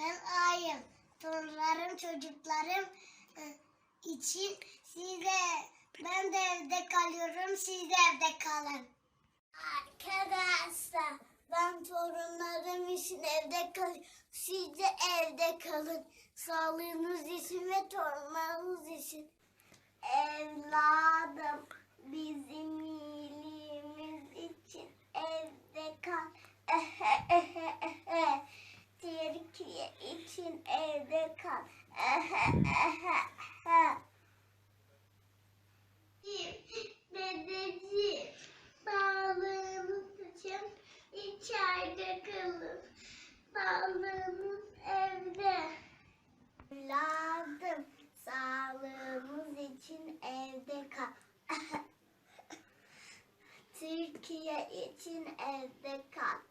Ben Ayım. Torunlarım, çocuklarım e, için size ben de evde kalıyorum, siz de evde kalın. Arkadaşlar ben torunlarım için evde kalıyorum. Siz de evde kalın. Sağlığınız için ve torunlarınız için. Evladım bizim iyiliğimiz için evde kal. Türkiye için evde kal. Dedeciğim, sağlığınız için içeride kalın. Sağlığınız evde. Evladım, sağlığımız için evde kal. Türkiye için evde kal.